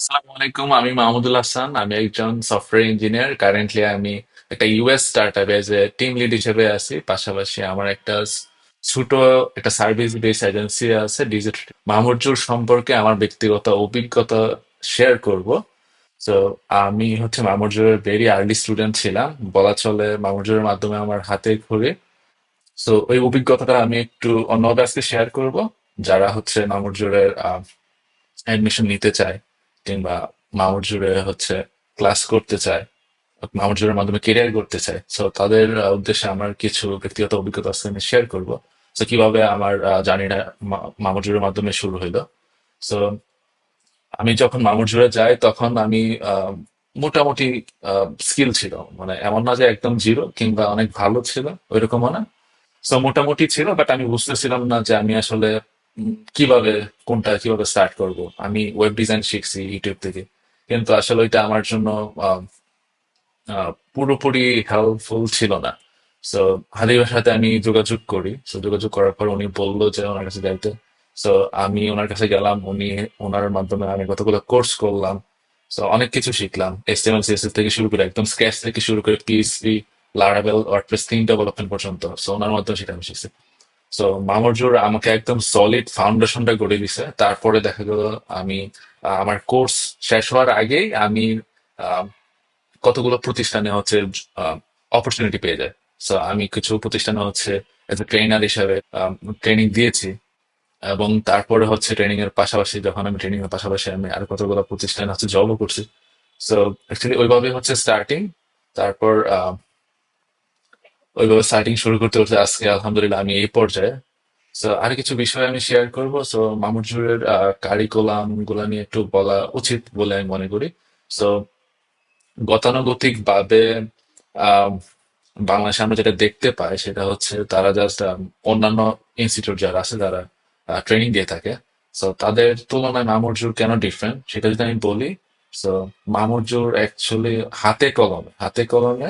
আসসালামু আলাইকুম, আমি মাহমুদুল হাসান, আমি একজন সফটওয়্যার ইঞ্জিনিয়ার কারেন্টলি আমি একটা US startup as a team lead হিসেবে আছি। পাশাপাশি আমার একটা ছোট একটা সার্ভিস বেস এজেন্সি আছে ডিজিটাল মাহমুদুর সম্পর্কে আমার ব্যক্তিগত অভিজ্ঞতা শেয়ার করব। তো আমি হচ্ছে মামুজুরের ভেরি আর্লি স্টুডেন্ট ছিলাম। বলা চলে মামুজুরের মাধ্যমে আমার হাতে ঘুরে তো ওই অভিজ্ঞতাটা আমি একটু অন্য আজকে শেয়ার করব, যারা হচ্ছে মামুজুরের অ্যাডমিশন নিতে চায়। কিংবা মামুর জুড়ে হচ্ছে ক্লাস করতে চায়, মামুর জুড়ের মাধ্যমে কেরিয়ার করতে চায় সো তাদের উদ্দেশ্যে আমার কিছু ব্যক্তিগত অভিজ্ঞতা আমি শেয়ার করব। কীভাবে আমার জার্নিটা মামুর জুড়ের মাধ্যমে শুরু হইল। সো আমি যখন মামুর জুড়ে যাই, তখন আমি মোটামুটি স্কিল ছিল। মানে এমন না যে একদম জিরো কিংবা অনেক ভালো ছিল, ওইরকমও না। সো মোটামুটি ছিল বাট আমি বুঝতেছিলাম না যে আমি আসলে কীভাবে কোনটা কীভাবে স্টার্ট করব? আমি ওয়েব ডিজাইন শিখছি ইউটিউব থেকে। কিন্তু আসলে ওইটা আমার জন্য পুরোপুরি হেল্পফুল ছিল না। সো হাদিবার সাথে আমি যোগাযোগ করি। সো যোগাযোগ করার পর উনি বলল যে ওনার কাছে যাইতে। সো আমি ওনার কাছে গেলাম। উনি, ওনার মাধ্যমে আমি কতগুলো কোর্স করলাম। সো অনেক কিছু শিখলাম। এসটিএমএল সিএসএস থেকে শুরু করে, একদম স্ক্র্যাচ থেকে শুরু করে PHP Laravel WordPress theme development পর্যন্ত। সো ওনার মাধ্যমে সেটা আমি শিখছি। সো মামুজুর আমাকে একদম সলিড ফাউন্ডেশনটা গড়ে দিছে। তারপরে দেখা গেল আমি আমার কোর্স শেষ হওয়ার আগেই আমি কতগুলো প্রতিষ্ঠানে হচ্ছে অপরচুনিটি পেয়ে যায় সো আমি কিছু প্রতিষ্ঠানে হচ্ছে এজ এ ট্রেনার হিসাবে ট্রেনিং দিয়েছি। এবং তারপরে হচ্ছে ট্রেনিং এর পাশাপাশি যখন আমি ট্রেনিং এর পাশাপাশি আমি আর কতগুলো প্রতিষ্ঠানে হচ্ছে জবও করছি। সো অ্যাকচুয়ালি ওইভাবে হচ্ছে স্টার্টিং তারপর ওইভাবে স্টার্টিং শুরু করতে করতে আজকে আলহামদুলিল্লাহ আমি এই পর্যায়ে। সো আর কিছু বিষয় আমি শেয়ার করব। সো মামুজুরের কারিকুলামগুলা নিয়ে একটু বলা উচিত বলে আমি মনে করি। সো গতানুগতিক ভাবে বাংলাদেশে আমরা যেটা দেখতে পাই সেটা হচ্ছে তারা জাস্ট অন্যান্য ইনস্টিটিউট যারা আছে তারা ট্রেনিং দিয়ে থাকে। সো তাদের তুলনায় মামুরজুর কেন ডিফারেন্ট সেটা যদি আমি বলি সো মামুরজুর অ্যাকচুয়ালি হাতে কলমে হাতে কলমে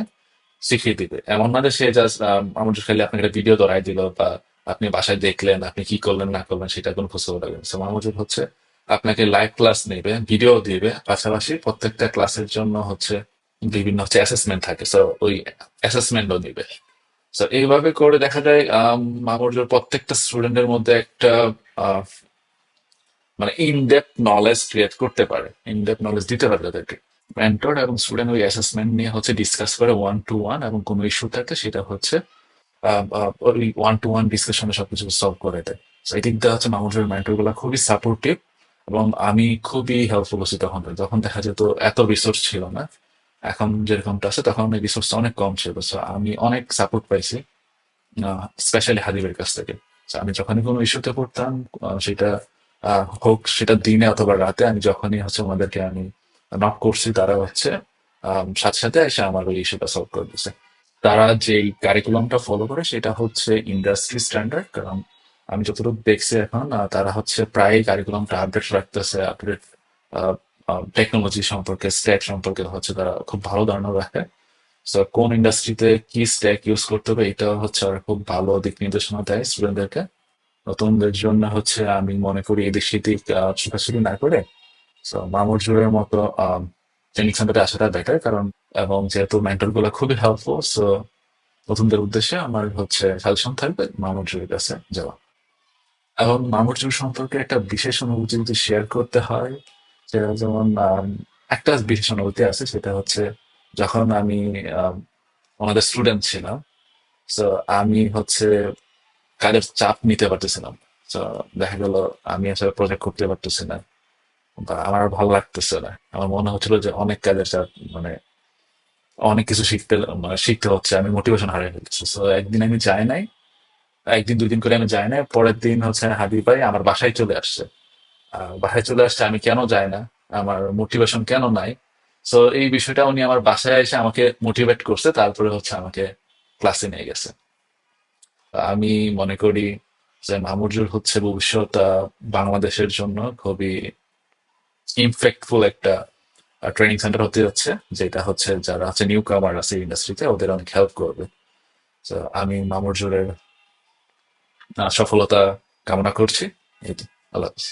শিখিয়ে দিবে এমন না যে সে জাস্ট মামুরজুর খালি আপনাকে একটা ভিডিও ধরাই দিল বা আপনি বাসায় দেখলেন আপনি কি করলেন না করলেন সেটা কোনো খোঁজ খবর রাখবেন সো মামুরজুর হচ্ছে আপনাকে লাইভ ক্লাস নেবে ভিডিও দিবে পাশাপাশি প্রত্যেকটা ক্লাসের জন্য হচ্ছে বিভিন্ন হচ্ছে অ্যাসেসমেন্ট থাকে। সো ওই অ্যাসেসমেন্টও নিবে। তো এইভাবে করে দেখা যায় আম, মামুরজোর প্রত্যেকটা স্টুডেন্টের মধ্যে একটা মানে ইনডেপ নলেজ ক্রিয়েট করতে পারে। ইন ডেপথ নলেজ দিতে পারে তাদেরকে। মেন্টর এবং স্টুডেন্ট ওই অ্যাসেসমেন্ট নিয়ে হচ্ছে ডিসকাস করে ওয়ান টু ওয়ান এবং কোনো ইস্যু থাকলে সেটা হচ্ছে ওই ওয়ান টু ওয়ান ডিসকাশনে সবকিছু সলভ করে দেয়। এই দিক দিয়ে হচ্ছে মামুজোর মেন্টরগুলা খুবই সাপোর্টিভ এবং আমি খুবই হেল্পফুল হচ্ছি তখন তখন দেখা যেত এত রিসোর্স ছিল না, এখন যেরকমটা আছে তখন অনেক রিসোর্স অনেক কম ছিল। আমি অনেক সাপোর্ট পাইছি স্পেশালি হাদিবের কাছ থেকে। আমি যখনই কোনো ইস্যুতে পড়তাম সেটা হোক সেটা দিনে অথবা রাতে আমি যখনই হচ্ছে ওনাদেরকে আমি নক করছি তারা হচ্ছে সাথে সাথে এসে আমার ওই ইস্যুটা সলভ করে দিচ্ছে তারা যেই কারিকুলামটা ফলো করে সেটা হচ্ছে ইন্ডাস্ট্রি স্ট্যান্ডার্ড কারণ আমি যতটুকু দেখছি এখন তারা হচ্ছে প্রায় কারিকুলামটা আপডেট রাখতেছে আপডেট টেকনোলজি সম্পর্কে স্ট্যাক সম্পর্কে হচ্ছে তারা খুব ভালো ধারণা রাখে। So, কোন ইন্ডাস্ট্রিতে কি স্ট্যাক ইউজ করতে হবে এটা হচ্ছে ওরা খুব ভালো দিক নির্দেশনা দেয় স্টুডেন্টদেরকে নতুনদের জন্য হচ্ছে আমি মনে করি এদিক সেদিক ছোটাছুটি না করে মামুর জুড়ের মতো ট্রেনিং সেন্টারে আসাটা বেটার কারণ এবং যেহেতু মেন্টরগুলো খুবই হেল্পফুল সো নতুনদের উদ্দেশ্যে আমার হচ্ছে সাজেশন থাকবে মামুর জুড়ের কাছে যাওয়া। এবং মামুর জুড় সম্পর্কে একটা বিশেষ অনুভূতি যদি শেয়ার করতে হয় সেটা যেমন একটা বিশেষ অনুভূতি আছে সেটা হচ্ছে যখন আমি আম, ওনাদের স্টুডেন্ট ছিলাম তো আমি হচ্ছে কাজের চাপ নিতে পারতেছিলাম। তো দেখা গেল আমি আসলে প্রজেক্ট করতে পারতেছি না। আমার ভালো লাগতেছে না। আমার মনে হচ্ছিল যে অনেক কাজের চাপ মানে অনেক কিছু শিখতে মানে শিখতে হচ্ছে, আমি মোটিভেশন হারিয়ে ফেলতেছি। তো একদিন আমি যাই নাই, একদিন দুই দিন করে আমি যাই নাই, পরের দিন হচ্ছে হাবিব ভাই আমার বাসায় চলে আসছে। বাসায় চলে আসছে, আমি কেন যাই না, আমার মোটিভেশন কেন নাই? তো এই বিষয়টা উনি আমার বাসায় এসে আমাকে মোটিভেট করছে, তারপরে হচ্ছে আমাকে ক্লাসে নিয়ে গেছে। আমি মনে করি যে মামুজুর হচ্ছে ভবিষ্যৎ বাংলাদেশের জন্য খুবই ইমপ্যাক্টফুল একটা ট্রেনিং সেন্টার হতে যাচ্ছে, যেটা হচ্ছে যারা আছে নিউ কামার আছে ইন্ডাস্ট্রিতে ওদের অনেক হেল্প করবে তো আমি মামুর জোরের সফলতা কামনা করছি এই। আল্লাহ হাফিজ